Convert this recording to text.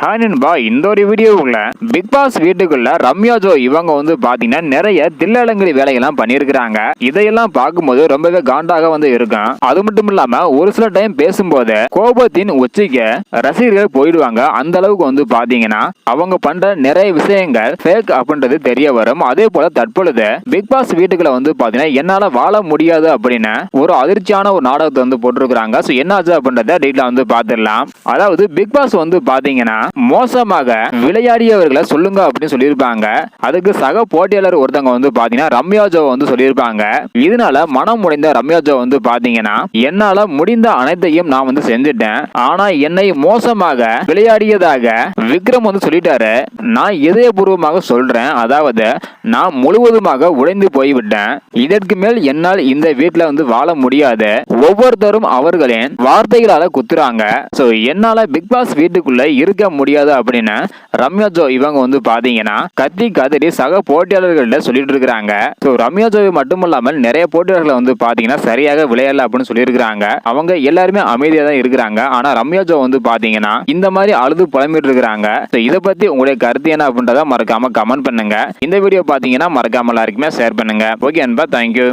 Hi நண்பா. இந்த ஒரு வீடியோவுக்குள்ள பிக் பாஸ் வீட்டுக்குள்ள ரம்யா ஜோ இவங்க வந்து பாத்தீங்கன்னா நிறைய தில்லலங்கடி வேலையெல்லாம் பண்ணியிருக்கிறாங்க. இதையெல்லாம் பார்க்கும்போது ரொம்பவே காண்டாக வந்து இருக்கும் அது மட்டும் இல்லாம ஒரு சில டைம் பேசும்போது கோபத்தின் உச்சிக்கு ரசிகர்கள் போயிடுவாங்க. அந்த அளவுக்கு வந்து பாத்தீங்கன்னா அவங்க பண்ற நிறைய விஷயங்கள் ஃபேக் அப்படின்றது தெரிய வரும். அதே போல தற்பொழுது பிக் பாஸ் வீட்டுக்குள்ள வந்து பாத்தீங்கன்னா என்னால வாழ முடியாது அப்படின்னு ஒரு அதிர்ச்சியான ஒரு நாடகத்தை வந்து போட்டிருக்கிறாங்க. ஸோ என்னாச்சு அப்படின்றத டீட்டெயிலாக வந்து பார்த்துடலாம். அதாவது பிக் பாஸ் வந்து பாத்தீங்கன்னா மோசமாக விளையாடியவர்களை சொல்லுங்க அப்படின்னு சொல்லியிருப்பாங்க. அதுக்கு சக போட்டியாளர் ஒருத்தவங்க வந்து பாத்தீங்கன்னா ரம்யா ஜோ வந்து சொல்லியிருப்பாங்க. இதனால மனம் முடிந்த ரம்யா ஜோ வந்து பாத்தீங்கன்னா என்னால முடிந்த அனைத்தையும் நான் வந்து செஞ்சுட்டேன். ஆனா என்னை மோசமாக விளையாடியதாக விக்ரம் வந்து சொல்லிட்டாரு. நான் இதயபூர்வமாக சொல்றேன். அதாவது நான் முழுவதுமாக உடைந்து போய்விட்டேன். இதற்கு மேல் என்னால் இந்த வீட்டில் வந்து வாழ முடியாது. ஒவ்வொருத்தரும் அவர்களின் வார்த்தைகளால குத்துறாங்க. ஸோ என்னால பிக் பாஸ் வீட்டுக்குள்ள இருக்க முடியாது அப்படின்னு ரம்யா ஜோ இவங்க வந்து பாத்தீங்கன்னா கத்தி கதறி சக போட்டியாளர்கள்ட்ட சொல்லிட்டு இருக்கிறாங்க. ஸோ ரம்யா ஜோவை மட்டும் இல்லாமல் நிறைய போட்டியாளர்களை வந்து பாத்தீங்கன்னா சரியாக விளையாடல அப்படின்னு சொல்லியிருக்கிறாங்க. அவங்க எல்லாருமே அமைதியாக தான் இருக்கிறாங்க. ஆனா ரம்யா ஜோ வந்து பாத்தீங்கன்னா இந்த மாதிரி அழுது புலம்பிட்டு இருக்கிறாங்க. ஸோ இதை பத்தி உங்களுடைய கருத்து என்ன அப்படின்றத மறக்காம கமெண்ட் பண்ணுங்க. இந்த வீடியோ பாத்தீங்கன்னா மறக்காம எல்லாருக்குமே ஷேர் பண்ணுங்க. ஓகே அன்பா தேங்க்யூ